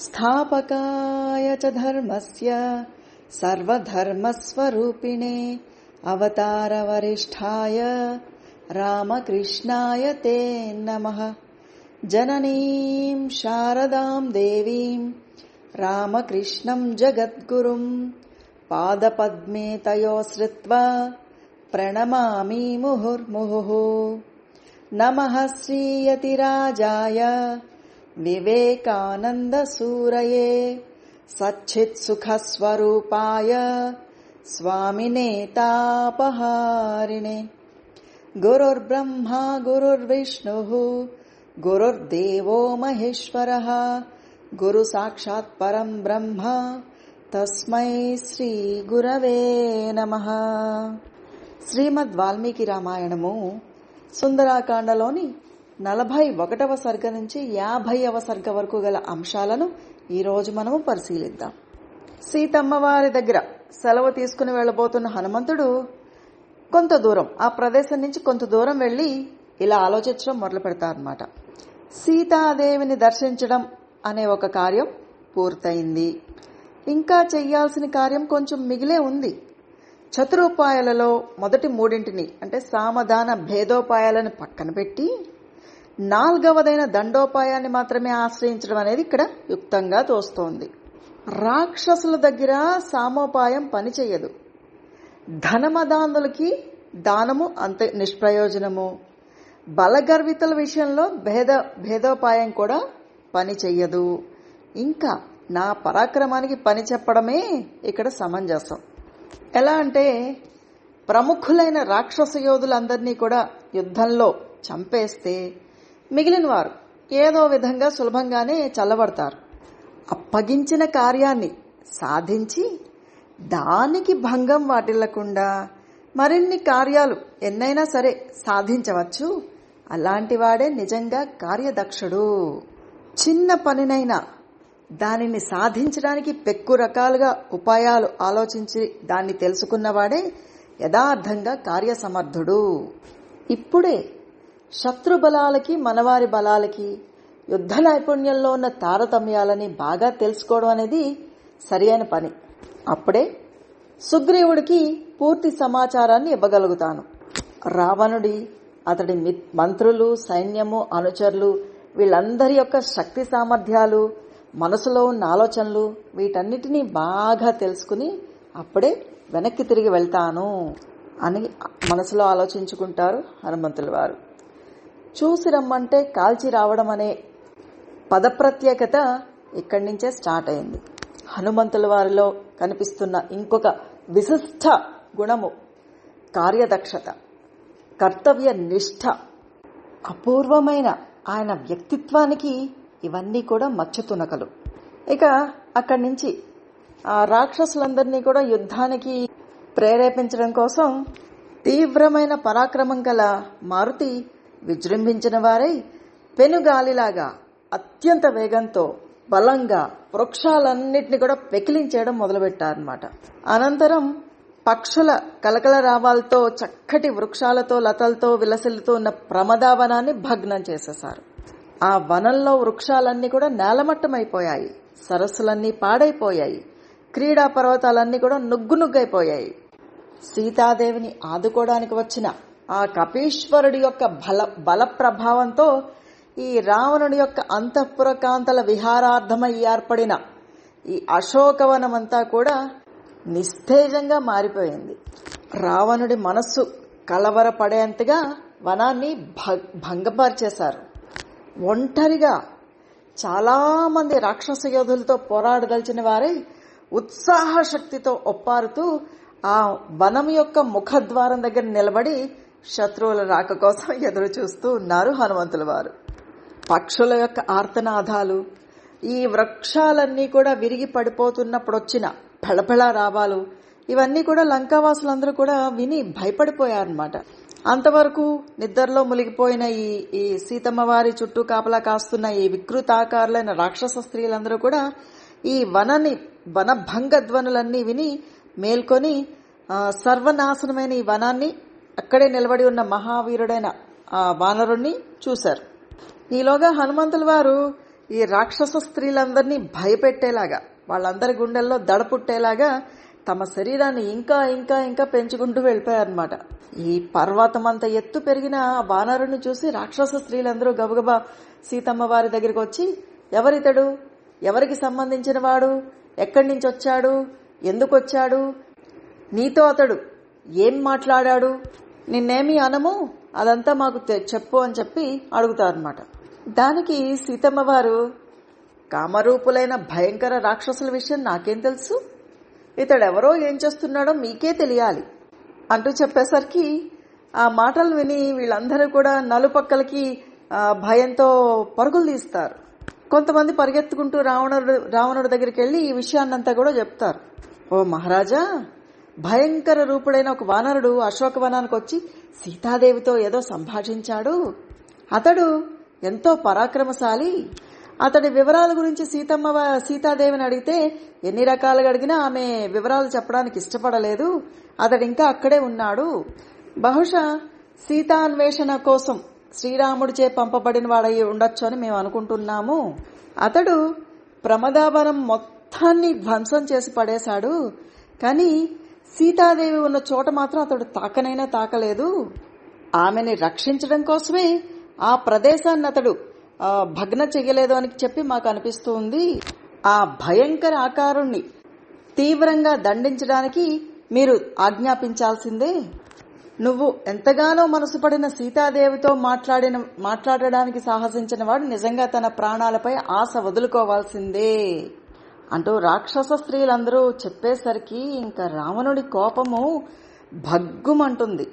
स्थापकाय च धर्मस्य सर्वधर्मस्वरूपिणे अवतारवरिष्ठाय रामकृष्णाय ते नमः। जननीम् शारदाम् देवीम् रामकृष्णम् जगद्गुरुम् पादपद्मे तयोश्रित्वा प्रणमामि मुहुर्मुहुः। नमः श्रीयतिराजाय विवेकानन्दसूरये सच्चित्सुखस्वरूपाय स्वामिनेतापहारिणे गुरुर्ब्रह्मा गुरुर्विष्णुः गुरुर्देवो महेश्वरः गुरुसाक्षात् परम् ब्रह्म తస్మై శ్రీ గురవే నమ శ్రీమద్ వాల్మీకి రామాయణము సుందరాకాండలోని నలభై ఒకటవ సర్గ నుంచి యాభైవ సర్గ వరకు గల అంశాలను ఈరోజు మనము పరిశీలిద్దాం. సీతమ్మ వారి దగ్గర సెలవు తీసుకుని వెళ్ళబోతున్న హనుమంతుడు కొంత దూరం ఆ ప్రదేశం నుంచి కొంత దూరం వెళ్ళి ఇలా ఆలోచించడం మొదలు పెడతారనమాట సీతాదేవిని దర్శించడం అనే ఒక కార్యం పూర్తయింది. ఇంకా చెయ్యాల్సిన కార్యం కొంచెం మిగిలే ఉంది. చతురోపాయాలలో మొదటి మూడింటిని అంటే సామధాన భేదోపాయాలను పక్కన పెట్టి నాలుగవదైన దండోపాయాన్ని మాత్రమే ఆశ్రయించడం అనేది ఇక్కడ యుక్తంగా తోస్తోంది. రాక్షసుల దగ్గర సామోపాయం పనిచేయదు ధనమదానులకి దానము అంత నిష్ప్రయోజనము. బలగర్వితల విషయంలో భేద భేదోపాయం కూడా పని చెయ్యదు. ఇంకా నా పరాక్రమానికి పని చెప్పడమే ఇక్కడ సమంజసం. ఎలా అంటే ప్రముఖులైన రాక్షస యోధులందరినీ కూడా యుద్ధంలో చంపేస్తే మిగిలిన వారు ఏదో విధంగా సులభంగానే చల్లబడతారు. అప్పగించిన కార్యాన్ని సాధించి దానికి భంగం వాటిల్లకుండా మరిన్ని కార్యాలు ఎన్నైనా సరే సాధించవచ్చు. అలాంటి వాడే నిజంగా కార్యదక్షుడు. చిన్న పనినైనా దానిని సాధించడానికి పెక్కు రకాలుగా ఉపాయాలు ఆలోచించి దాన్ని తెలుసుకున్నవాడే యథార్థంగా కార్యసమర్థుడు. ఇప్పుడే శత్రు బలాలకి మనవారి బలాలకి యుద్ధ నైపుణ్యంలో ఉన్న తారతమ్యాలని బాగా తెలుసుకోవడం అనేది సరియైన పని. అప్పుడే సుగ్రీవుడికి పూర్తి సమాచారాన్ని ఇవ్వగలుగుతాను. రావణుడి అతడి మంత్రులు సైన్యము అనుచరులు వీళ్ళందరి యొక్క శక్తి సామర్థ్యాలు మనసులో ఉన్న ఆలోచనలు వీటన్నిటినీ బాగా తెలుసుకుని అప్పుడే వెనక్కి తిరిగి వెళ్తాను అని మనసులో ఆలోచించుకుంటారు హనుమంతుల వారు. చూసి రమ్మంటే కాల్చి రావడం అనే పదప్రత్యేకత ఇక్కడి నుంచే స్టార్ట్ అయింది. హనుమంతుల వారిలో కనిపిస్తున్న ఇంకొక విశిష్ట గుణము కార్యదక్షత కర్తవ్య నిష్ఠ. అపూర్వమైన ఆయన వ్యక్తిత్వానికి ఇవన్నీ కూడా మచ్చతునకలు. ఇక అక్కడి నుంచి ఆ రాక్షసులందరినీ కూడా యుద్ధానికి ప్రేరేపించడం కోసం తీవ్రమైన పరాక్రమం గల మారుతి విజృంభించిన వారై పెనుగాలిలాగా అత్యంత వేగంతో బలంగా వృక్షాలన్నిటిని కూడా పెకిలించేయడం మొదలుపెట్టారనమాట అనంతరం పక్షుల కలకల రావాలతో చక్కటి వృక్షాలతో లతలతో విలసిల్లుతూ ఉన్న ప్రమదావనాన్ని భగ్నం చేసేశారు. ఆ వనంలో వృక్షాలన్నీ కూడా నేలమట్టమైపోయాయి. సరస్సులన్నీ పాడైపోయాయి. క్రీడా పర్వతాలన్నీ కూడా నుగ్గు నుగ్గైపోయాయి. సీతాదేవిని ఆదుకోవడానికి వచ్చిన ఆ కపీశ్వరుడి యొక్క బల బల ప్రభావంతో ఈ రావణుడి యొక్క అంతఃపురకాంతల విహారార్థమై ఏర్పడిన ఈ అశోకవనమంతా కూడా నిస్తేజంగా మారిపోయింది. రావణుడి మనస్సు కలవరపడేంతగా వనాన్ని భంగపరిచేశారు. ఒంటరిగా చాలామంది రాక్షస యోధులతో పోరాడదలిచిన వారై ఉత్సాహ శక్తితో ఒప్పారుతూ ఆ వనం యొక్క ముఖద్వారం దగ్గర నిలబడి శత్రువుల రాక కోసం ఎదురు చూస్తూ ఉన్నారు హనుమంతుల వారు. పక్షుల యొక్క ఆర్తనాదాలు ఈ వృక్షాలన్నీ కూడా విరిగి పడిపోతున్నప్పుడు వచ్చిన పెళపెళ రావాలు ఇవన్నీ కూడా లంకావాసులందరూ కూడా విని భయపడిపోయారనమాట అంతవరకు నిద్రలో మునిగిపోయిన ఈ ఈ సీతమ్మ వారి చుట్టూ కాపలా కాస్తున్న ఈ వికృతాకారులైన రాక్షస స్త్రీలందరూ కూడా ఈ వనని వనభంగ ధ్వనులన్నీ విని మేల్కొని సర్వనాశనమైన ఈ వనాన్ని అక్కడే నిలబడి ఉన్న మహావీరుడైన ఆ వానరుణ్ణి చూశారు. ఈలోగా హనుమంతుల వారు ఈ రాక్షస స్త్రీలందరినీ భయపెట్టేలాగా వాళ్ళందరి గుండెల్లో దడ పుట్టేలాగా తమ శరీరాన్ని ఇంకా ఇంకా ఇంకా పెంచుకుంటూ వెళ్ళిపోయారనమాట ఈ పర్వతం అంత ఎత్తు పెరిగిన ఆ వానరుని చూసి రాక్షస స్త్రీలందరూ గబగబా సీతమ్మ వారి దగ్గరికి వచ్చి ఎవరితడు? ఎవరికి సంబంధించిన వాడు? ఎక్కడి నుంచి వచ్చాడు? ఎందుకు వచ్చాడు నీతో అతడు ఏం మాట్లాడాడు? నిన్నేమి అనము? అదంతా మాకు తె- చెప్పు అని చెప్పి అడుగుతారనమాట దానికి సీతమ్మ వారు కామరూపులైన భయంకర రాక్షసుల విషయం నాకేం తెలుసు? ఇతడెవరో ఏం చేస్తున్నాడో మీకే తెలియాలి. అంటూ చెప్పేసరికి ఆ మాటలు విని వీళ్ళందరూ కూడా నలుపక్కలకి భయంతో పరుగులు తీస్తారు. కొంతమంది పరిగెత్తుకుంటూ రావణుడు రావణుడి దగ్గరికి వెళ్ళి ఈ విషయాన్నంతా కూడా చెప్తారు. ఓ మహారాజా భయంకర రూపుడైన ఒక వానరుడు అశోకవనానికి వచ్చి సీతాదేవితో ఏదో సంభాషించాడు. అతడు ఎంతో పరాక్రమశాలి. అతడి వివరాల గురించి సీతమ్మ సీతాదేవిని అడిగితే ఎన్ని రకాలుగా అడిగినా ఆమె వివరాలు చెప్పడానికి ఇష్టపడలేదు. అతడు ఇంకా అక్కడే ఉన్నాడు. బహుశా సీతాన్వేషణ కోసం శ్రీరాముడిచే పంపబడిన వాడై ఉండొచ్చు అని మేము అనుకుంటున్నాము. అతడు ప్రమదావనం మొత్తాన్ని ధ్వంసం చేసి పడేశాడు. కానీ సీతాదేవి ఉన్న చోట మాత్రం అతడు తాకనైనా తాకలేదు. ఆమెని రక్షించడం కోసమే ఆ ప్రదేశాన్ని అతడు భగ్న చెయ్యలేదు అని చెప్పి మాకు అనిపిస్తుంది. ఆ భయంకర ఆకారుణ్ణి తీవ్రంగా దండించడానికి మీరు ఆజ్ఞాపించాల్సిందే. నువ్వు ఎంతగానో మనసుపడిన సీతాదేవితో మాట్లాడిన మాట్లాడడానికి సాహసించిన వాడు నిజంగా తన ప్రాణాలపై ఆశ వదులుకోవాల్సిందే. అంటూ రాక్షస స్త్రీలందరూ చెప్పేసరికి ఇంకా రావణుడి కోపము భగ్గుమంటుంది.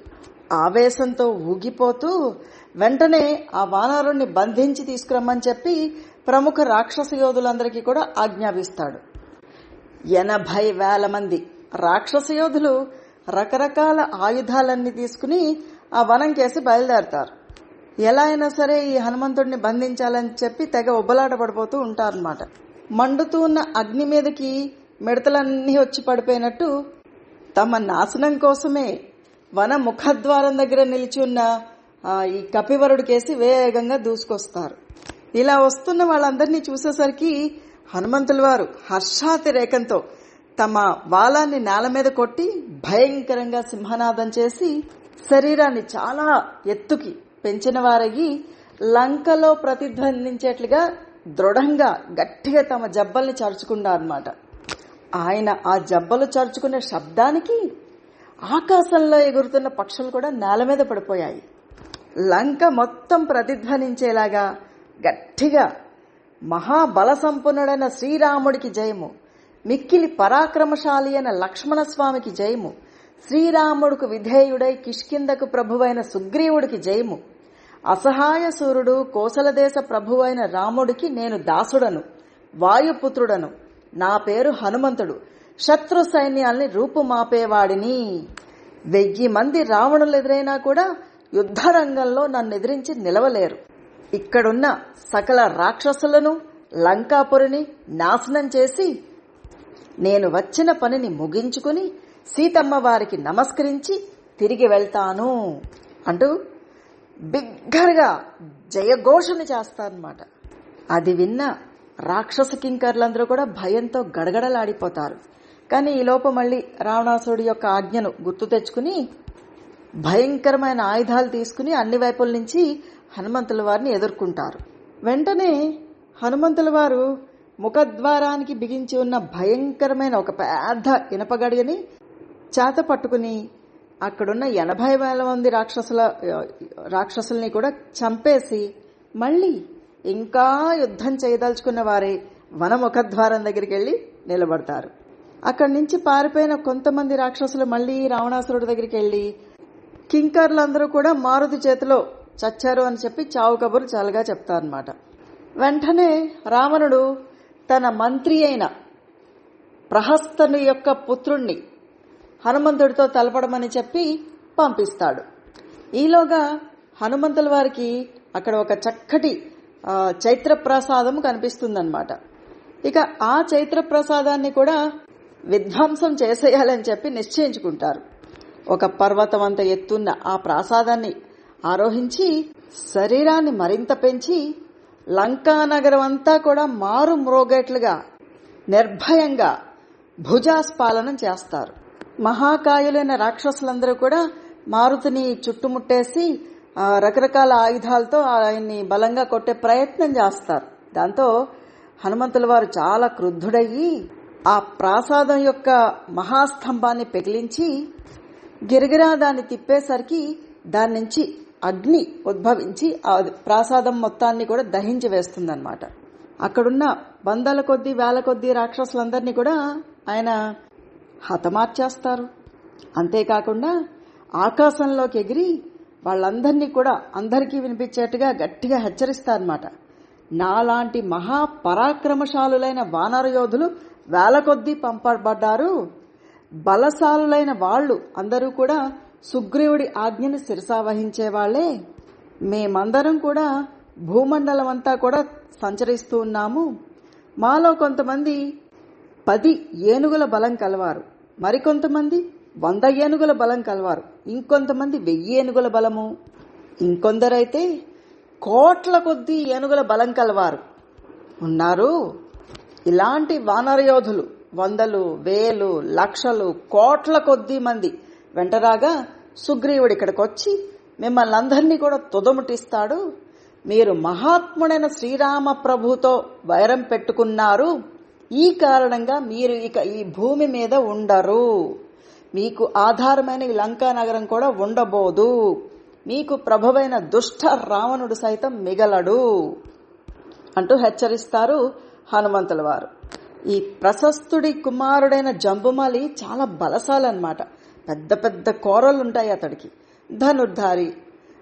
ఆవేశంతో ఊగిపోతూ వెంటనే ఆ వానరుణ్ణి బంధించి తీసుకురమ్మని చెప్పి ప్రముఖ రాక్షస యోధులందరికీ కూడా ఆజ్ఞాపిస్తాడు. ఎనభై వేల మంది రాక్షస యోధులు రకరకాల ఆయుధాలన్నీ తీసుకుని ఆ వనం కేసి బయలుదేరతారు. ఎలా అయినా సరే ఈ హనుమంతుడిని బంధించాలని చెప్పి తెగ ఉబ్బలాట పడిపోతూ ఉంటారన్నమాట. మండుతూ ఉన్న అగ్ని మీదకి మిడతలన్నీ వచ్చి పడిపోయినట్టు తమ నాశనం కోసమే వన ముఖద్వారం దగ్గర నిలిచి ఉన్న ఈ కపివరుడు కేసి వేగంగా దూసుకొస్తారు. ఇలా వస్తున్న వాళ్ళందరినీ చూసేసరికి హనుమంతుల వారు హర్షాతిరేకంతో తమ వాలాన్ని నేల మీద కొట్టి భయంకరంగా సింహనాదం చేసి శరీరాన్ని చాలా ఎత్తుకి పెంచిన వారయ్యి లంకలో ప్రతిధ్వనించేట్లుగా దృఢంగా గట్టిగా తమ జబ్బల్ని చరుచుకున్నారన్నమాట. ఆయన ఆ జబ్బలు చరుచుకునే శబ్దానికి ఆకాశంలో ఎగురుతున్న పక్షులు కూడా నేల మీద పడిపోయాయి. లంక మొత్తం ప్రతిధ్వనించేలాగా గట్టిగా మహాబల సంపన్నుడైన శ్రీరాముడికి జయము మిక్కిలి పరాక్రమశాలి అయిన లక్ష్మణస్వామికి జయము శ్రీరాముడుకు విధేయుడై కిష్కిందకు ప్రభువైన సుగ్రీవుడికి జయము అసహాయ సూర్యుడు కోసలదేశ ప్రభువైన రాముడికి నేను దాసుడను వాయుపుత్రుడను. నా పేరు హనుమంతుడు. శత్రు సైన్యాల్ని రూపుమాపేవాడిని. వెయ్యి మంది రావణులు ఎదురైనా కూడా యుద్ధ రంగంలో నన్ను ఎదిరించి నిలవలేరు. ఇక్కడున్న సకల రాక్షసులను లంకాపురిని నాశనం చేసి నేను వచ్చిన పనిని ముగించుకుని సీతమ్మ వారికి నమస్కరించి తిరిగి వెళ్తాను. అంటూ బిగ్గరగా జయఘోషణ చేస్తారనమాట అది విన్న రాక్షస కింకర్లందరూ కూడా భయంతో గడగడలాడిపోతారు. కానీ ఈ లోప మళ్ళీ రావణాసుడి యొక్క ఆజ్ఞను గుర్తు తెచ్చుకుని భయంకరమైన ఆయుధాలు తీసుకుని అన్ని వైపుల నుంచి హనుమంతుల వారిని ఎదుర్కొంటారు. వెంటనే హనుమంతుల వారు ముఖద్వారానికి బిగించి ఉన్న భయంకరమైన ఒక పెద్ద ఇనపగడియని చేత పట్టుకుని అక్కడున్న ఎనభై వేల మంది రాక్షసుల రాక్షసుల్ని కూడా చంపేసి మళ్ళీ ఇంకా యుద్ధం చేయదలుచుకున్న వారే వనముఖద్వారం దగ్గరికి వెళ్ళి నిలబడతారు. అక్కడి నుంచి పారిపోయిన కొంతమంది రాక్షసులు మళ్ళీ రావణాసురుడి దగ్గరికి వెళ్ళి కింకర్లందరూ కూడా మారుతి చేతిలో చచ్చారు అని చెప్పి చావు కబురు చాలుగా చెప్తారనమాట వెంటనే రావణుడు తన మంత్రి అయిన ప్రహస్తను యొక్క పుత్రుణ్ణి హనుమంతుడితో తలపడమని చెప్పి పంపిస్తాడు. ఈలోగా హనుమంతుల వారికి అక్కడ ఒక చక్కటి చైత్ర ప్రసాదం కనిపిస్తుందన్నమాట. ఇక ఆ చైత్ర ప్రసాదాన్ని కూడా విధ్వంసం చేసేయాలని చెప్పి నిశ్చయించుకుంటారు. ఒక పర్వతం అంత ఎత్తున్న ఆ ప్రాసాదాన్ని ఆరోహించి శరీరాన్ని మరింత పెంచి లంకా నగరం అంతా కూడా మారు మ్రోగేట్లుగా నిర్భయంగా భుజాస్పాలనం చేస్తారు. మహాకాయులైన రాక్షసులందరూ కూడా మారుతిని చుట్టుముట్టేసి రకరకాల ఆయుధాలతో ఆయన్ని బలంగా కొట్టే ప్రయత్నం చేస్తారు. దాంతో హనుమంతుల వారు చాలా క్రుద్ధుడయ్యి ఆ ప్రాసాదం యొక్క మహాస్తంభాన్ని పెగిలించి గిరిగిరా దాన్ని తిప్పేసరికి దాని నుంచి అగ్ని ఉద్భవించి ఆ ప్రాసాదం మొత్తాన్ని కూడా దహించి వేస్తుందన్నమాట. అక్కడున్న వందల కొద్దీ వేల కొద్దీ రాక్షసులందరినీ కూడా ఆయన హతమార్చేస్తారు. అంతేకాకుండా ఆకాశంలోకి ఎగిరి వాళ్ళందరినీ కూడా అందరికీ వినిపించేట్టుగా గట్టిగా హెచ్చరిస్తారన్నమాట. నాలాంటి మహా పరాక్రమశాలులైన వానర యోధులు వేల కొద్దీ పంపబడ్డారు. బలశాలులైన వాళ్ళు అందరూ కూడా సుగ్రీవుడి ఆజ్ఞని శిరసావహించే వాళ్ళే. మేమందరం కూడా భూమండలం అంతా కూడా సంచరిస్తూ ఉన్నాము. మాలో కొంతమంది పది ఏనుగుల బలం కలవారు. మరికొంతమంది వంద ఏనుగుల బలం కలవారు. ఇంకొంతమంది వెయ్యి ఏనుగుల బలము. ఇంకొందరైతే కోట్ల కొద్దీ ఏనుగుల బలం కలవారు. ఉన్నారు. ఇలాంటి వానర యోధులు వందలు వేలు లక్షలు కోట్ల కొద్దీ మంది. వెంటరాగా సుగ్రీవుడు ఇక్కడికి వచ్చి మిమ్మల్ని అందరినీ కూడా తుదముటిస్తాడు. మీరు మహాత్ముడైన శ్రీరామ ప్రభుతో వైరం పెట్టుకున్నారు. ఈ కారణంగా మీరు ఇక ఈ భూమి మీద ఉండరు. మీకు ఆధారమైన ఈ లంకా నగరం కూడా ఉండబోదు. మీకు ప్రభువైన దుష్ట రావణుడు సైతం మిగలడు అంటూ హెచ్చరిస్తారు హనుమంతుల వారు. ఈ ప్రశస్తుడి కుమారుడైన జంబుమాలి చాలా బలసాలన్నమాట పెద్ద పెద్ద కోరలు ఉంటాయి అతడికి. ధనుర్ధారి.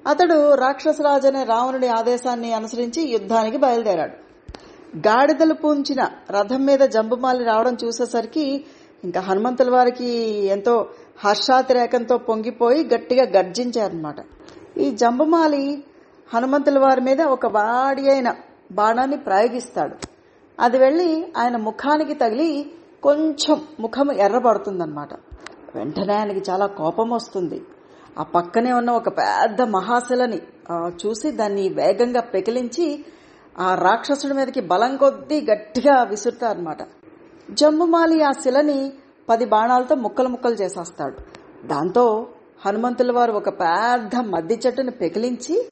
అతడు రాక్షసరాజు అనే రావణుడి ఆదేశాన్ని అనుసరించి యుద్ధానికి బయలుదేరాడు. గాడిదలు పూంచిన రథం మీద జంబుమాలి రావడం చూసేసరికి ఇంకా హనుమంతుల వారికి ఎంతో హర్షాతిరేకంతో పొంగిపోయి గట్టిగా గర్జించారనమాట ఈ జంబుమాలి హనుమంతుల వారి మీద ఒక వాడి అయిన బాణాన్ని ప్రయోగిస్తాడు. అది వెళ్ళి ఆయన ముఖానికి తగిలి కొంచెం ముఖం ఎర్రబడుతుందన్నమాట. వెంటనే ఆయనకి చాలా కోపం వస్తుంది. ఆ పక్కనే ఉన్న ఒక పెద్ద మహాశిలని చూసి దాన్ని వేగంగా పెకిలించి ఆ రాక్షసుడి మీదకి బలం కొద్దీ గట్టిగా విసురుతారనమాట జంబుమాలి ఆ శిలని పది బాణాలతో ముక్కలు ముక్కలు చేసేస్తాడు. దాంతో హనుమంతుల వారు ఒక పెద్ద మద్ది చెట్టును పెకిలించి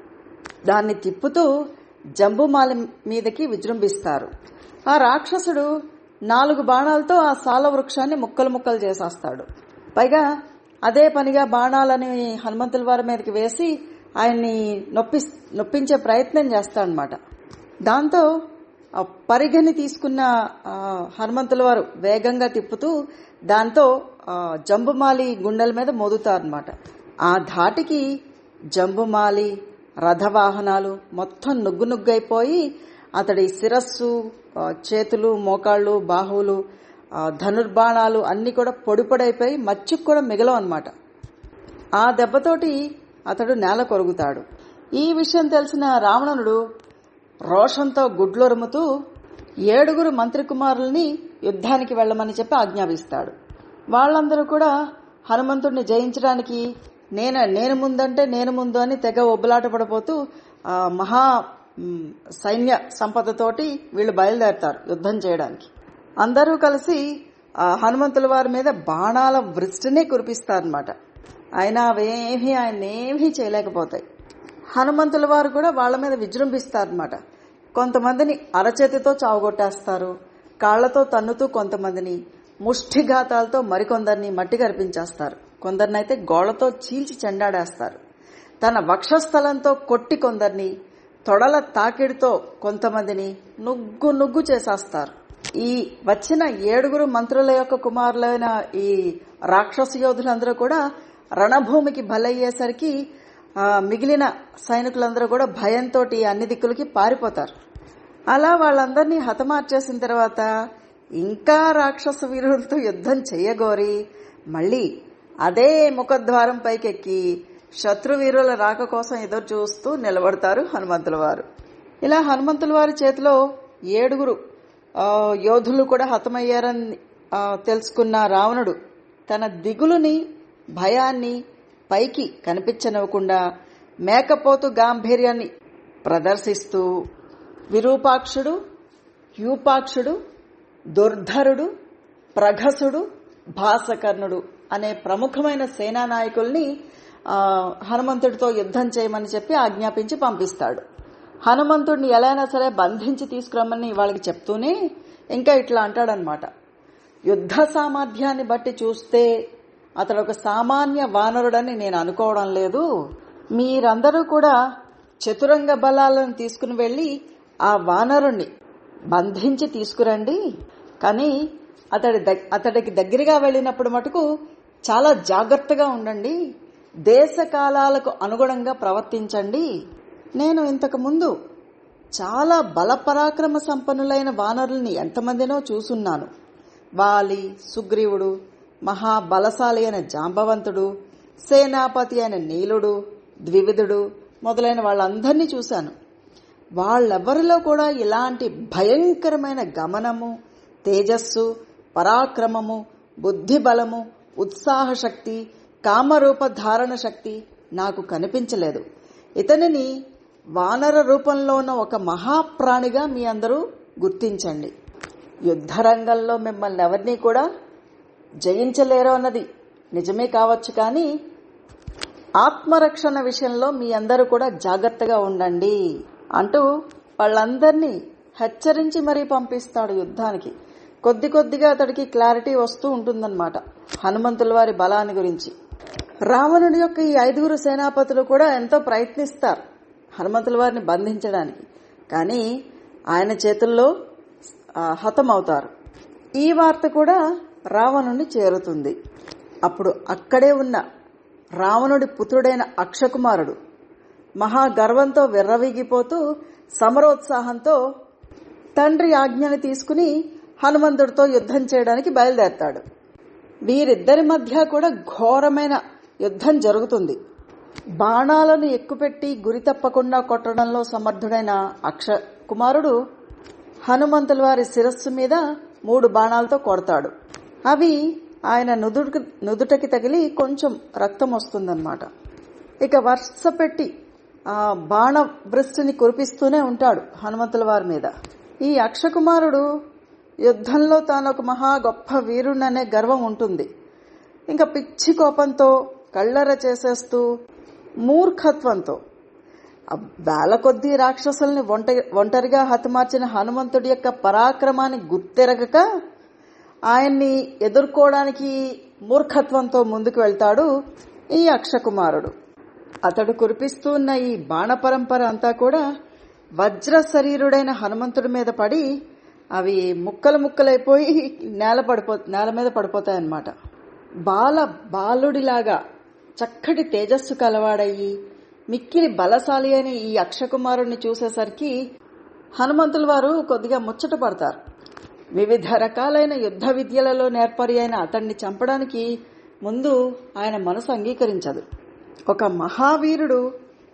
దాన్ని తిప్పుతూ జంబుమాలి మీదకి విజృంభిస్తారు. ఆ రాక్షసుడు నాలుగు బాణాలతో ఆ సాల వృక్షాన్ని ముక్కలు ముక్కలు చేసేస్తాడు. పైగా అదే పనిగా బాణాలని హనుమంతుల వారి మీదకి వేసి ఆయన్ని నొప్పి నొప్పించే ప్రయత్నం చేస్తాడనమాట దాంతో పరిగణి తీసుకున్న హనుమంతుల వారు వేగంగా తిప్పుతూ దాంతో జంబుమాలి గుండెల మీద మోదుతారనమాట ఆ ధాటికి జంబుమాలి రథవాహనాలు మొత్తం నుగ్గు నుగ్గైపోయి అతడి శిరస్సు చేతులు మోకాళ్ళు బాహువులు ధనుర్బాణాలు అన్ని కూడా పొడిపొడైపోయి మచ్చికి కూడా మిగలవు అనమాట ఆ దెబ్బతోటి అతడు నేల కొరుగుతాడు ఈ విషయం తెలిసిన రావణుడు రోషంతో గుడ్లొరుముతూ ఏడుగురు మంత్రి కుమారుల్ని యుద్ధానికి వెళ్ళమని చెప్పి ఆజ్ఞాపిస్తాడు. వాళ్ళందరూ కూడా హనుమంతుడిని జయించడానికి నేను నేను ముందంటే నేను ముందు అని తెగ ఒబ్బలాట పడిపోతూ మహా సైన్య సంపదతోటి వీళ్ళు బయలుదేరతారు యుద్ధం చేయడానికి. అందరూ కలిసి హనుమంతుల వారి మీద బాణాల వృష్టినే కురిపిస్తారనమాట అయినా అవేమీ ఆయన ఏమీ చేయలేకపోతాయి. హనుమంతుల వారు కూడా వాళ్ళ మీద విజృంభిస్తారనమాట కొంతమందిని అరచేతితో చావుగొట్టేస్తారు. కాళ్ళతో తన్నుతూ కొంతమందిని ముష్టిఘాతాలతో మరికొందరిని మట్టి కరిపించేస్తారు కొందరినైతే గోళ్ళతో చీల్చి చెండాడేస్తారు. తన వక్షస్థలంతో కొట్టి కొందరిని తొడల తాకిడితో కొంతమందిని నుగ్గు నుగ్గు చేసేస్తారు. ఈ వచ్చిన ఏడుగురు మంత్రుల యొక్క కుమారులైన ఈ రాక్షస యోధులందరూ కూడా రణభూమికి బలయ్యేసరికి మిగిలిన సైనికులందరూ కూడా భయంతో అన్ని దిక్కులకి పారిపోతారు. అలా వాళ్ళందరినీ హతమార్చేసిన తర్వాత ఇంకా రాక్షస వీరులతో యుద్ధం చెయ్యగోరి మళ్ళీ అదే ముఖద్వారం పైకెక్కి శత్రువీరుల రాక కోసం ఎదురు చూస్తూ నిలబడతారు హనుమంతుల వారు. ఇలా హనుమంతుల వారి చేతిలో ఏడుగురు యోధులు కూడా హతమయ్యారని తెలుసుకున్న రావణుడు తన దిగులుని భయాన్ని పైకి కనిపించనివ్వకుండా మేకపోతు గాంభీర్యాన్ని ప్రదర్శిస్తూ విరూపాక్షుడు యూపాక్షుడు దుర్ధరుడు ప్రఘసుడు భాసకర్ణుడు అనే ప్రముఖమైన సేనా నాయకుల్ని హనుమంతుడితో యుద్ధం చేయమని చెప్పి ఆజ్ఞాపించి పంపిస్తాడు. హనుమంతుడిని ఎలా అయినా సరే బంధించి తీసుకురమ్మని వాళ్ళకి చెప్తూనే ఇంకా ఇట్లా అంటాడనమాట. యుద్ధ సామర్థ్యాన్ని బట్టి చూస్తే అతడు ఒక సామాన్య వానరుడని నేను అనుకోవడం లేదు. మీరందరూ కూడా చతురంగ బలాలను తీసుకుని వెళ్ళి ఆ వానరుణ్ణి బంధించి తీసుకురండి. కానీ అతడి అతడికి దగ్గరగా వెళ్ళినప్పుడు మటుకు చాలా జాగ్రత్తగా ఉండండి. దేశ కాలాలకు అనుగుణంగా ప్రవర్తించండి. నేను ఇంతకు ముందు చాలా బలపరాక్రమ సంపన్నులైన వానరుల్ని ఎంతమందినో చూసున్నాను. వాలి సుగ్రీవుడు మహాబలశాలి అయిన జాంబవంతుడు సేనాపతి అయిన నీలుడు ద్వివిధుడు మొదలైన వాళ్ళందరినీ చూశాను. వాళ్ళెవ్వరిలో కూడా ఇలాంటి భయంకరమైన గమనము తేజస్సు పరాక్రమము బుద్ధి బలము ఉత్సాహ శక్తి కామరూప ధారణ శక్తి నాకు కనిపించలేదు. ఇతనిని వానర రూపంలో ఉన్న ఒక మహాప్రాణిగా మీ అందరూ గుర్తించండి. యుద్ధరంగంలో మిమ్మల్ని ఎవరినీ కూడా జయించలేరు అన్నది నిజమే కావచ్చు కానీ ఆత్మరక్షణ విషయంలో మీ అందరూ కూడా జాగ్రత్తగా ఉండండి అంటూ వాళ్ళందరినీ హెచ్చరించి మరీ పంపిస్తాడు యుద్ధానికి. కొద్ది కొద్దిగా అతడికి క్లారిటీ వస్తూ ఉంటుందన్నమాట హనుమంతుల వారి బలాన్ని గురించి. రావణుడి యొక్క ఈ ఐదుగురు సేనాపతులు కూడా ఎంతో ప్రయత్నిస్తారు హనుమంతుల వారిని బంధించడానికి. కానీ ఆయన చేతుల్లో హతమవుతారు. ఈ వార్త కూడా రావణుని చేరుతుంది. అప్పుడు అక్కడే ఉన్న రావణుడి పుత్రుడైన అక్షకుమారుడు మహా గర్వంతో విర్రవీగిపోతూ సమరోత్సాహంతో తండ్రి ఆజ్ఞని తీసుకుని హనుమంతుడితో యుద్ధం చేయడానికి బయలుదేరతాడు. వీరిద్దరి మధ్య కూడా ఘోరమైన యుద్ధం జరుగుతుంది. బాణాలను ఎక్కుపెట్టి గురి తప్పకుండా కొట్టడంలో సమర్థుడైన అక్ష కుమారుడు హనుమంతుల వారి శిరస్సు మీద మూడు బాణాలతో కొడతాడు. అవి ఆయన నుదుటికి నుదుటకి తగిలి కొంచెం రక్తం వస్తుందన్నమాట. ఇక వరుస పెట్టి ఆ బాణ వృష్టిని కురిపిస్తూనే ఉంటాడు హనుమంతుల వారి మీద. ఈ అక్షకుమారుడు యుద్ధంలో తాను ఒక మహా గొప్ప వీరుణ్ణనే గర్వం ఉంటుంది. ఇంకా పిచ్చి కోపంతో కళ్ళర చేసేస్తూ మూర్ఖత్వంతో ఆ వేల కొద్దీ రాక్షసుల్ని ఒంట ఒంటరిగా హతమార్చిన హనుమంతుడి యొక్క పరాక్రమాన్ని గుర్తెరగక ఆయన్ని ఎదుర్కోవడానికి మూర్ఖత్వంతో ముందుకు వెళ్తాడు ఈ అక్షకుమారుడు. అతడు కురిపిస్తున్న ఈ బాణపరంపర అంతా కూడా వజ్ర శరీరుడైన హనుమంతుడి మీద పడి అవి ముక్కలు ముక్కలైపోయి నేల పడిపో నేల మీద పడిపోతాయన్నమాట. బాల బాలుడిలాగా చక్కటి తేజస్సు కలవాడయ్యి మిక్కిలి బలశాలి అయిన ఈ అక్షకుమారుణ్ణి చూసేసరికి హనుమంతుల వారు కొద్దిగా ముచ్చట పడతారు. వివిధ రకాలైన యుద్ధ విద్యలలో నేర్పరి అయిన అతన్ని చంపడానికి ముందు ఆయన మనసు అంగీకరించదు. ఒక మహావీరుడు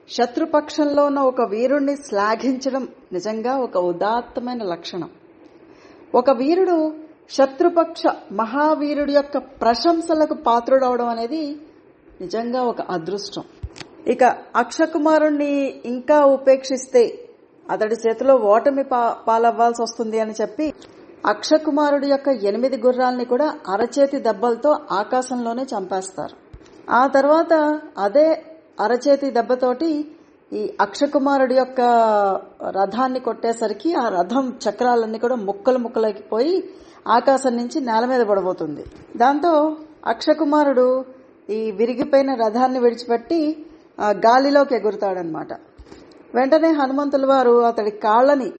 శత్రుపక్షంలో ఉన్న ఒక వీరుణ్ణి శ్లాఘించడం నిజంగా ఒక ఉదాత్తమైన లక్షణం. ఒక వీరుడు శత్రుపక్ష మహావీరుడి యొక్క ప్రశంసలకు పాత్రుడవడం అనేది నిజంగా ఒక అదృష్టం. ఇక అక్షకుమారుణ్ణి ఇంకా ఉపేక్షిస్తే అతడి చేతిలో ఓటమి పాలవ్వాల్సి వస్తుంది అని చెప్పి అక్షకుమారుడి యొక్క ఎనిమిది గుర్రాల్ని కూడా అరచేతి దెబ్బలతో ఆకాశంలోనే చంపేస్తారు. ఆ తర్వాత అదే అరచేతి దెబ్బతోటి ఈ అక్షకుమారుడి యొక్క రథాన్ని కొట్టేసరికి ఆ రథం చక్రాలన్నీ కూడా ముక్కలు ముక్కలైపోయి ఆకాశం నుంచి నేల మీద పడబోతుంది. దాంతో అక్షకుమారుడు ఈ విరిగిపోయిన రథాన్ని విడిచిపెట్టి ఆ గాలిలోకి ఎగురుతాడనమాట వెంటనే హనుమంతుల వారు అతడి కాళ్ళని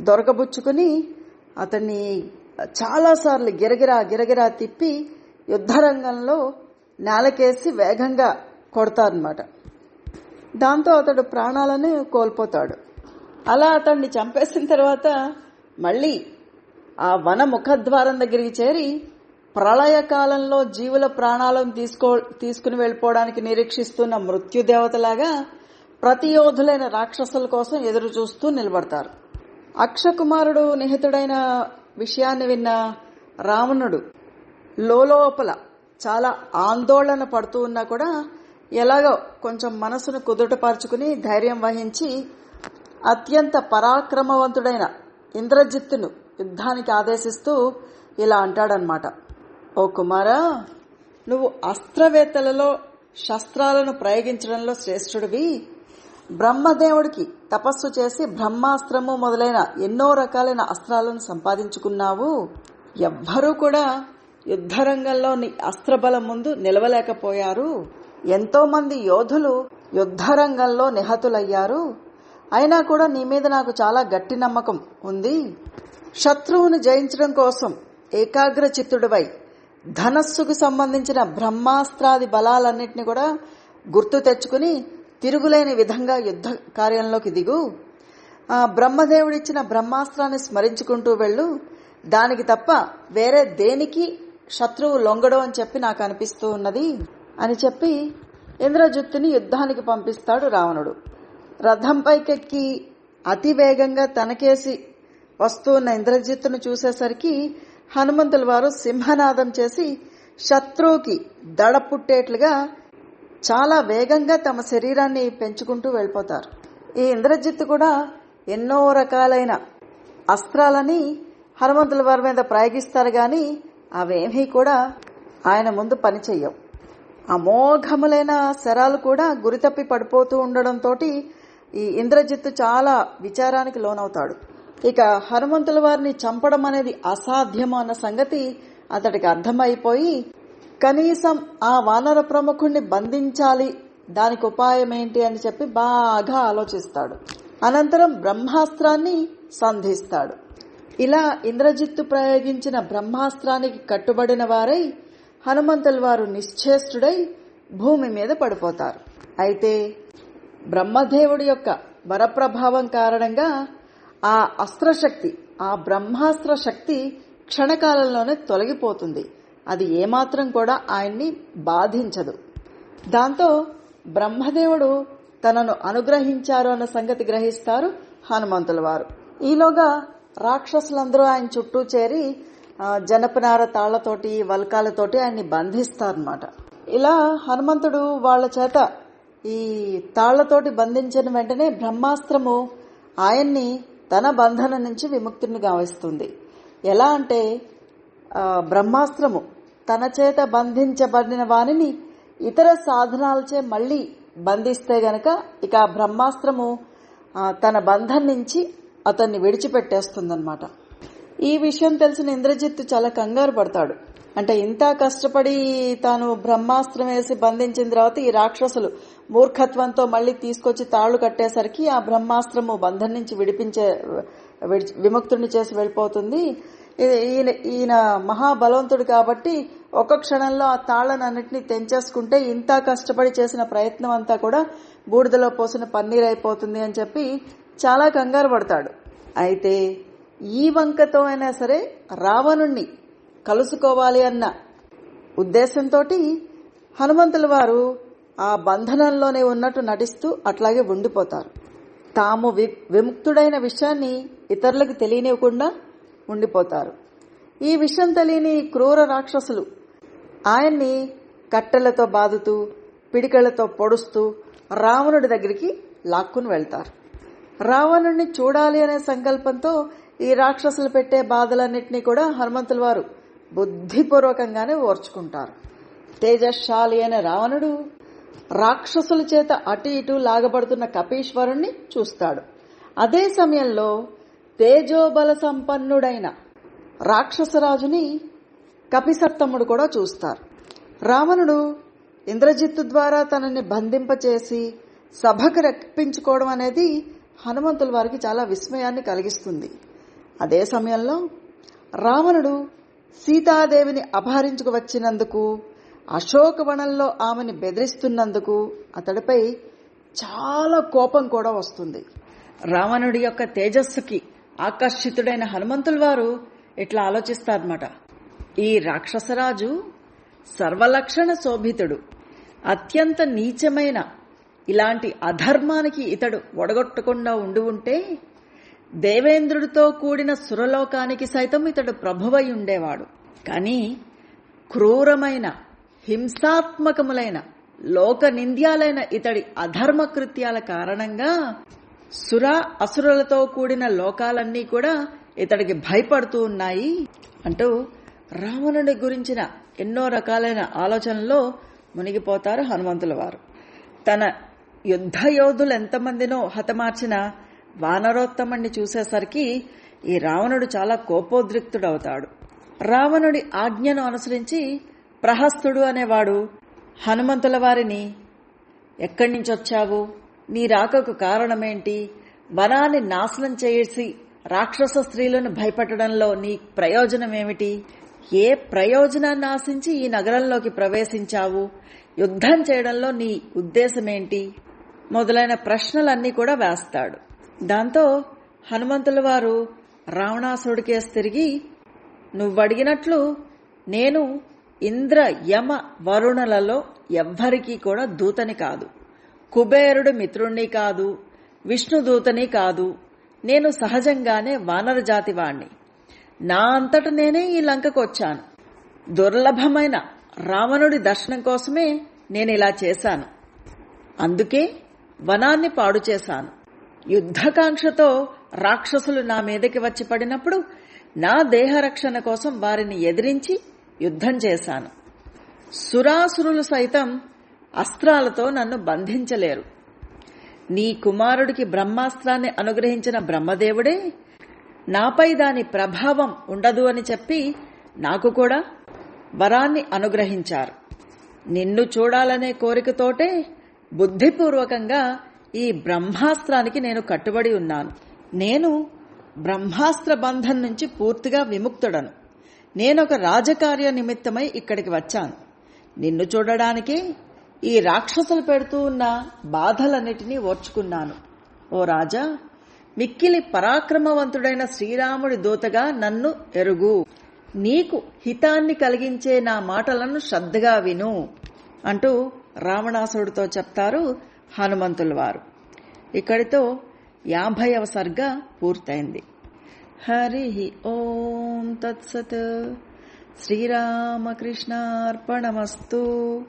దొరకబుచ్చుకుని అతన్ని చాలాసార్లు గిరగిరా గిరగిరా తిప్పి యుద్ధరంగంలో నేలకేసి వేగంగా కొడతారనమాట దాంతో అతడు ప్రాణాలను కోల్పోతాడు. అలా అతన్ని చంపేసిన తర్వాత మళ్ళీ ఆ వన ముఖద్వారం దగ్గరికి చేరి ప్రళయకాలంలో జీవుల ప్రాణాలను తీసుకో తీసుకుని వెళ్ళిపోవడానికి నిరీక్షిస్తున్న మృత్యుదేవతలాగా ప్రతియోధులైన రాక్షసుల కోసం ఎదురు చూస్తూ నిలబడతారు. అక్షకుమారుడు నిహితుడైన విషయాన్ని విన్న రావణుడు లోపల చాలా ఆందోళన పడుతూ ఉన్నా కూడా ఎలాగో కొంచెం మనసును కుదుటపార్చుకుని ధైర్యం వహించి అత్యంత పరాక్రమవంతుడైన ఇంద్రజిత్తును యుద్ధానికి ఆదేశిస్తూ ఇలా అంటాడనమాట ఓ కుమారా నువ్వు అస్త్రవేత్తలలో శస్త్రాలను ప్రయోగించడంలో శ్రేష్ఠుడివి. బ్రహ్మదేవుడికి తపస్సు చేసి బ్రహ్మాస్త్రము మొదలైన ఎన్నో రకాలైన అస్త్రాలను సంపాదించుకున్నావు? ఎవ్వరూ కూడా యుద్ధరంగంలో నీ అస్త్రబలం ముందు నిలవలేకపోయారు. ఎంతో మంది యోధులు యుద్ధరంగంలో నిహతులయ్యారు. అయినా కూడా నీ మీద నాకు చాలా గట్టి నమ్మకం ఉంది. శత్రువును జయించడం కోసం ఏకాగ్ర చిత్తుడివై ధనస్సుకు సంబంధించిన బ్రహ్మాస్త్రాది బలాలన్నింటినీ కూడా గుర్తు తెచ్చుకుని తిరుగులేని విధంగా యుద్ధ కార్యంలోకి దిగు. బ్రహ్మదేవుడిచ్చిన బ్రహ్మాస్త్రాన్ని స్మరించుకుంటూ వెళ్ళు. దానికి తప్ప వేరే దేనికి శత్రువు లొంగడం అని చెప్పి నాకు అనిపిస్తూ ఉన్నది అని చెప్పి ఇంద్రజుత్తుని యుద్ధానికి పంపిస్తాడు రావణుడు. రథంపైకెక్కి అతి వేగంగా తనకేసి వస్తున్న ఇంద్రజిత్తును చూసేసరికి హనుమంతుల వారు సింహనాదం చేసి శత్రువుకి దడ పుట్టేట్లుగా చాలా వేగంగా తమ శరీరాన్ని పెంచుకుంటూ వెళ్ళిపోతారు. ఈ ఇంద్రజిత్తు కూడా ఎన్నో రకాలైన అస్త్రాలని హనుమంతుల వారి మీద ప్రయోగిస్తారు కానీ అవేమీ కూడా ఆయన ముందు పనిచేయవు. అమోఘములైన శరాలు కూడా గురితప్పి పడిపోతూ ఉండడంతో ఈ ఇంద్రజిత్తు చాలా విచారానికి లోనవుతాడు. ఇక హనుమంతుల వారిని చంపడం అనేది అసాధ్యం అన్న సంగతి అతడికి అర్థమైపోయి కనీసం ఆ వానర ప్రముఖుణ్ణి బంధించాలి. దానికి ఉపాయం ఏంటి అని చెప్పి బాగా ఆలోచిస్తాడు. అనంతరం బ్రహ్మాస్త్రాన్ని సంధిస్తాడు. ఇలా ఇంద్రజిత్తు ప్రయోగించిన బ్రహ్మాస్త్రానికి కట్టుబడిన వారై హనుమంతుల వారు నిశ్చేష్టుడై భూమి మీద పడిపోతారు. అయితే బ్రహ్మదేవుడి యొక్క వరప్రభావం కారణంగా ఆ అస్త్రశక్తి ఆ బ్రహ్మాస్త్ర శక్తి క్షణకాలంలోనే తొలగిపోతుంది. అది ఏమాత్రం కూడా ఆయన్ని బాధించదు. దాంతో బ్రహ్మదేవుడు తనను అనుగ్రహించారు అన్న సంగతి గ్రహిస్తారు హనుమంతుల వారు. ఈలోగా రాక్షసులందరూ ఆయన చుట్టూ చేరి జనపనార తాళ్ళతోటి వల్కాలతోటి ఆయన్ని బంధిస్తారనమాట ఇలా హనుమంతుడు వాళ్ళ చేత ఈ తాళ్ళతోటి బంధించిన వెంటనే బ్రహ్మాస్త్రము ఆయన్ని తన బంధన నుంచి విముక్తిని గావిస్తుంది. ఎలా అంటే బ్రహ్మాస్త్రము. తన చేత బంధించబడిన వానిని ఇతర సాధనాలచే మళ్ళీ బంధిస్తే గనక ఇక ఆ బ్రహ్మాస్త్రము తన బంధం నుంచి అతన్ని విడిచిపెట్టేస్తుందన్నమాట. ఈ విషయం తెలిసిన ఇంద్రజిత్తు చాలా కంగారు పడతాడు. అంటే ఇంత కష్టపడి తాను బ్రహ్మాస్త్రం వేసి బంధించిన తర్వాత ఈ రాక్షసులు మూర్ఖత్వంతో మళ్ళీ తీసుకొచ్చి తాళ్ళు కట్టేసరికి ఆ బ్రహ్మాస్త్రము బంధం నుంచి విడిపించే విడిచి- విముక్తుడిని చేసి వెళ్ళిపోతుంది. ఈయన ఈయన మహాబలవంతుడు కాబట్టి ఒక క్షణంలో ఆ తాళ్ళనన్నింటినీ తెంచేసుకుంటే ఇంత కష్టపడి చేసిన ప్రయత్నం అంతా కూడా బూడిదలో పోసిన పన్నీర్ అయిపోతుంది అని చెప్పి చాలా కంగారు పడతాడు. అయితే ఈ వంకతో అయినా సరే రావణుణ్ణి కలుసుకోవాలి అన్న ఉద్దేశంతో హనుమంతుల వారు ఆ బంధనంలోనే ఉన్నట్టు నటిస్తూ అట్లాగే ఉండిపోతారు. తాము వి- విముక్తుడైన విషయాన్ని ఇతరులకు తెలియనివ్వకుండా ఉండిపోతారు. ఈ విషయం తెలియని క్రూర రాక్షసులు ఆయన్ని కట్టెలతో బాదుతూ పిడికలతో పొడుస్తూ రావణుడి దగ్గరికి లాక్కుని వెళ్తారు. రావణుణ్ణి చూడాలి అనే సంకల్పంతో ఈ రాక్షసులు పెట్టే బాధలన్నింటినీ కూడా హనుమంతుల వారు బుద్ధిపూర్వకంగానే ఓర్చుకుంటారు. తేజశాలి అనే రావణుడు రాక్షసుల చేత అటు ఇటు లాగబడుతున్న కపీశ్వరుణ్ణి చూస్తాడు. అదే సమయంలో తేజోబల సంపన్నుడైన రాక్షసరాజుని కపిసత్తముడు కూడా చూస్తారు. రావణుడు ఇంద్రజిత్తు ద్వారా తనని బంధింపచేసి సభకు రప్పించుకోవడం అనేది హనుమంతుల వారికి చాలా విస్మయాన్ని కలిగిస్తుంది. అదే సమయంలో రావణుడు సీతాదేవిని అపహరించుకు వచ్చినందుకు అశోకవనంలో ఆమెని బెదిరిస్తున్నందుకు అతడిపై చాలా కోపం కూడా వస్తుంది. రావణుడి యొక్క తేజస్సుకి ఆకర్షితుడైన హనుమంతుల వారు ఇట్లా ఆలోచిస్తారన్నమాట. ఈ రాక్షసరాజు సర్వలక్షణ శోభితుడు అత్యంత నీచమైన ఇలాంటి అధర్మానికి ఇతడు ఒడగొట్టకుండా ఉండి ఉంటే దేవేంద్రుడితో కూడిన సురలోకానికి సైతం ఇతడు ప్రభువై ఉండేవాడు. కానీ క్రూరమైన హింసాత్మకములైన లోక నింద్యాలైన ఇతడి అధర్మ కృత్యాల కారణంగా సుర అసురులతో కూడిన లోకాలన్నీ కూడా ఇతడికి భయపడుతూ ఉన్నాయి అంటూ రావణుడి గురించిన ఎన్నో రకాలైన ఆలోచనల్లో మునిగిపోతారు హనుమంతుల వారు. తన యుద్ధ యోధులు ఎంతమందినో హతమార్చిన వానరోత్తముణ్ణి చూసేసరికి ఈ రావణుడు చాలా కోపోద్రిక్తుడవుతాడు. రావణుడి ఆజ్ఞను అనుసరించి ప్రహస్తుడు అనేవాడు హనుమంతుల వారిని ఎక్కడి నుంచి వచ్చావు నీ రాకకు కారణమేంటి? వనాన్ని నాశనం చేసి రాక్షస స్త్రీలను భయపెట్టడంలో నీ ప్రయోజనం ఏమిటి ఏ ప్రయోజనాన్ని ఆశించి ఈ నగరంలోకి ప్రవేశించావు? యుద్ధం చేయడంలో నీ ఉద్దేశమేంటి? మొదలైన ప్రశ్నలన్నీ కూడా వేస్తాడు. దాంతో హనుమంతుల వారు రావణాసుడికేసి తిరిగి నువ్వడిగినట్లు నేను ఇంద్ర యమ వరుణలలో ఎవ్వరికీ కూడా దూతని కాదు. కుబేరుడు మిత్రుణ్ణి కాదు విష్ణుదూతని కాదు నేను సహజంగానే వానర జాతివాణ్ణి నా అంతట నేనే ఈ లంకకొచ్చాను. దుర్లభమైన రావణుడి దర్శనం కోసమే నేను ఇలా చేశాను. అందుకే వనాన్ని పాడు చేశాను. యుద్ధకాంక్షతో రాక్షసులు నా మీదకి వచ్చి పడినప్పుడు నా దేహరక్షణ కోసం వారిని ఎదిరించి యుద్ధం చేశాను. సురాసురులు సైతం అస్త్రాలతో నన్ను బంధించలేరు. నీ కుమారుడికి బ్రహ్మాస్త్రాన్ని అనుగ్రహించిన బ్రహ్మదేవుడే నాపై దాని ప్రభావం ఉండదు అని చెప్పి నాకు కూడా వరాన్ని అనుగ్రహించారు. నిన్ను చూడాలనే కోరికతోటే బుద్ధిపూర్వకంగా ఈ బ్రహ్మాస్త్రానికి నేను కట్టుబడి ఉన్నాను. నేను బ్రహ్మాస్త్ర బంధం నుంచి పూర్తిగా విముక్తుడను. నేనొక రాజకార్య నిమిత్తమై ఇక్కడికి వచ్చాను. నిన్ను చూడడానికే ఈ రాక్షసులు పెడుతూ ఉన్న బాధలన్నిటినీ ఓర్చుకున్నాను. ఓ రాజా మిక్కిలి పరాక్రమవంతుడైన శ్రీరాముడి దూతగా నన్ను ఎరుగు. నీకు హితాన్ని కలిగించే నా మాటలను శ్రద్ధగా విను అంటూ రావణాసుడితో చెప్తారు హనుమంతుల వారు ఇక్కడితో యాభైవ సర్గ పూర్తయింది. హరి ఓం తత్సత్. శ్రీరామకృష్ణార్పణమస్తు.